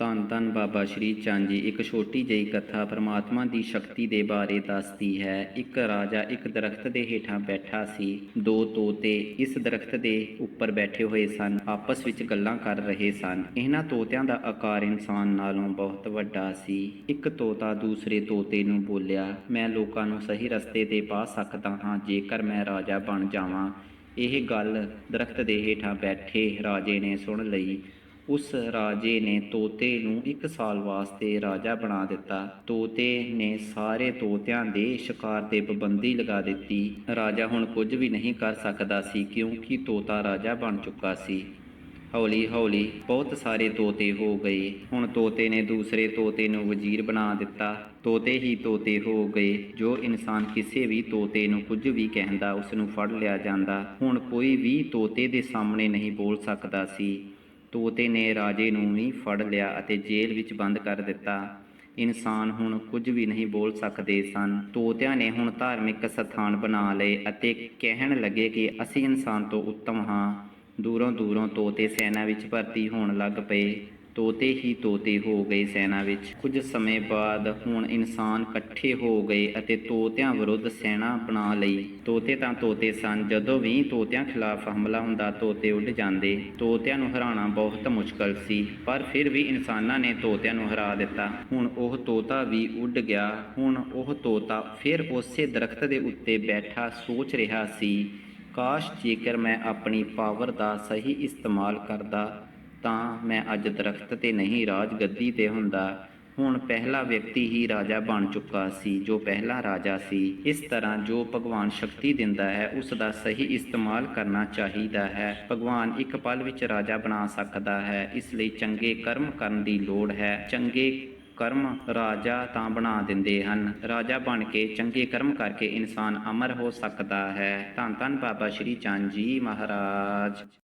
ਧੰਨ ਧੰਨ ਬਾਬਾ ਸ਼੍ਰੀ ਚੰਦ ਜੀ, ਇੱਕ ਛੋਟੀ ਜਿਹੀ ਕਥਾ ਪ੍ਰਮਾਤਮਾ ਦੀ ਸ਼ਕਤੀ ਦੇ ਬਾਰੇ ਦੱਸਦੀ ਹੈ। ਇੱਕ ਰਾਜਾ ਇੱਕ ਦਰਖਤ ਦੇ ਹੇਠਾਂ ਬੈਠਾ ਸੀ। ਦੋ ਤੋਤੇ ਇਸ ਦਰਖਤ ਦੇ ਉੱਪਰ ਬੈਠੇ ਹੋਏ ਸਨ, ਆਪਸ ਵਿੱਚ ਗੱਲਾਂ ਕਰ ਰਹੇ ਸਨ। ਇਹਨਾਂ ਤੋਤਿਆਂ ਦਾ ਆਕਾਰ ਇਨਸਾਨ ਨਾਲੋਂ ਬਹੁਤ ਵੱਡਾ ਸੀ। ਇੱਕ ਤੋਤਾ ਦੂਸਰੇ ਤੋਤੇ ਨੂੰ ਬੋਲਿਆ, ਮੈਂ ਲੋਕਾਂ ਨੂੰ ਸਹੀ ਰਸਤੇ ਤੇ ਪਾ ਸਕਦਾ ਹਾਂ, ਜੇਕਰ ਮੈਂ ਰਾਜਾ ਬਣ ਜਾਵਾਂ। ਇਹ ਗੱਲ ਦਰਖਤ ਦੇ ਹੇਠਾਂ ਬੈਠੇ ਰਾਜੇ ਨੇ ਸੁਣ ਲਈ। ਉਸ ਰਾਜੇ ਨੇ ਤੋਤੇ ਨੂੰ ਇੱਕ ਸਾਲ ਵਾਸਤੇ ਰਾਜਾ ਬਣਾ ਦਿੱਤਾ। ਤੋਤੇ ਨੇ ਸਾਰੇ ਤੋਤਿਆਂ ਦੇ ਸ਼ਿਕਾਰ ਤੇ ਪਾਬੰਦੀ ਲਗਾ ਦਿੱਤੀ। ਰਾਜਾ ਹੁਣ ਕੁਝ ਵੀ ਨਹੀਂ ਕਰ ਸਕਦਾ ਸੀ ਕਿਉਂਕਿ ਤੋਤਾ ਰਾਜਾ ਬਣ ਚੁੱਕਾ ਸੀ। ਹੌਲੀ ਹੌਲੀ ਬਹੁਤ ਸਾਰੇ ਤੋਤੇ ਹੋ ਗਏ। ਹੁਣ ਤੋਤੇ ਨੇ ਦੂਸਰੇ ਤੋਤੇ ਨੂੰ ਵਜ਼ੀਰ ਬਣਾ ਦਿੱਤਾ। ਤੋਤੇ ਹੀ ਤੋਤੇ ਹੋ ਗਏ। ਜੋ ਇਨਸਾਨ ਕਿਸੇ ਵੀ ਤੋਤੇ ਨੂੰ ਕੁਝ ਵੀ ਕਹਿੰਦਾ ਉਸ ਨੂੰ ਫੜ ਲਿਆ ਜਾਂਦਾ। ਹੁਣ ਕੋਈ ਵੀ ਤੋਤੇ ਦੇ ਸਾਹਮਣੇ ਨਹੀਂ ਬੋਲ ਸਕਦਾ ਸੀ। ਤੋਤੇ ਨੇ ਰਾਜੇ ਨੂੰ ਵੀ ਫੜ ਲਿਆ ਅਤੇ ਜੇਲ੍ਹ ਵਿੱਚ ਬੰਦ ਕਰ ਦਿੱਤਾ। ਇਨਸਾਨ ਹੁਣ ਕੁਝ ਵੀ ਨਹੀਂ ਬੋਲ ਸਕਦੇ ਸਨ। ਤੋਤਿਆਂ ਨੇ ਹੁਣ ਧਾਰਮਿਕ ਸਥਾਨ ਬਣਾ ਲਏ ਅਤੇ ਕਹਿਣ ਲੱਗੇ ਕਿ ਅਸੀਂ ਇਨਸਾਨ ਤੋਂ ਉੱਤਮ ਹਾਂ। ਦੂਰੋਂ ਦੂਰੋਂ ਤੋਤੇ ਸੈਨਾ ਵਿੱਚ ਭਰਤੀ ਹੋਣ ਲੱਗ ਪਏ। ਤੋਤੇ ਹੀ ਤੋਤੇ ਹੋ ਗਏ ਸੈਨਾ ਵਿੱਚ। ਕੁਝ ਸਮੇਂ ਬਾਅਦ ਹੁਣ ਇਨਸਾਨ ਇਕੱਠੇ ਹੋ ਗਏ ਅਤੇ ਤੋਤਿਆਂ ਵਿਰੁੱਧ ਸੈਨਾ ਬਣਾ ਲਈ। ਤੋਤੇ ਤਾਂ ਤੋਤੇ ਸਨ, ਜਦੋਂ ਵੀ ਤੋਤਿਆਂ ਖਿਲਾਫ ਹਮਲਾ ਹੁੰਦਾ, ਤੋਤੇ ਉੱਡ ਜਾਂਦੇ। ਤੋਤਿਆਂ ਨੂੰ ਹਰਾਉਣਾ ਬਹੁਤ ਮੁਸ਼ਕਲ ਸੀ, ਪਰ ਫਿਰ ਵੀ ਇਨਸਾਨਾਂ ਨੇ ਤੋਤਿਆਂ ਨੂੰ ਹਰਾ ਦਿੱਤਾ। ਹੁਣ ਉਹ ਤੋਤਾ ਵੀ ਉੱਡ ਗਿਆ। ਹੁਣ ਉਹ ਤੋਤਾ ਫਿਰ ਉਸੇ ਦਰਖਤ ਦੇ ਉੱਤੇ ਬੈਠਾ ਸੋਚ ਰਿਹਾ ਸੀ, ਕਾਸ਼ ਜੇਕਰ ਮੈਂ ਆਪਣੀ ਪਾਵਰ ਦਾ ਸਹੀ ਇਸਤੇਮਾਲ ਕਰਦਾ ਤਾਂ ਮੈਂ ਅੱਜ ਦਰਖਤ ਤੇ ਨਹੀਂ ਰਾਜ ਗੱਦੀ ਤੇ ਹੁੰਦਾ। ਹੁਣ ਪਹਿਲਾ ਵਿਅਕਤੀ ਹੀ ਰਾਜਾ ਬਣ ਚੁੱਕਾ ਸੀ, ਜੋ ਪਹਿਲਾ ਰਾਜਾ ਸੀ। ਇਸ ਤਰ੍ਹਾਂ ਜੋ ਭਗਵਾਨ ਸ਼ਕਤੀ ਦਿੰਦਾ ਹੈ ਉਸ ਦਾ ਸਹੀ ਇਸਤੇਮਾਲ ਕਰਨਾ ਚਾਹੀਦਾ ਹੈ। ਭਗਵਾਨ ਇੱਕ ਪਲ ਵਿੱਚ ਰਾਜਾ ਬਣਾ ਸਕਦਾ ਹੈ, ਇਸ ਲਈ ਚੰਗੇ ਕਰਮ ਕਰਨ ਦੀ ਲੋੜ ਹੈ। ਚੰਗੇ ਕਰਮ ਰਾਜਾ ਤਾਂ ਬਣਾ ਦਿੰਦੇ ਹਨ। ਰਾਜਾ ਬਣ ਕੇ ਚੰਗੇ ਕਰਮ ਕਰਕੇ ਇਨਸਾਨ ਅਮਰ ਹੋ ਸਕਦਾ ਹੈ। ਧੰਨ ਧੰਨ ਬਾਬਾ ਸ਼੍ਰੀ ਚੰਦ ਜੀ ਮਹਾਰਾਜ।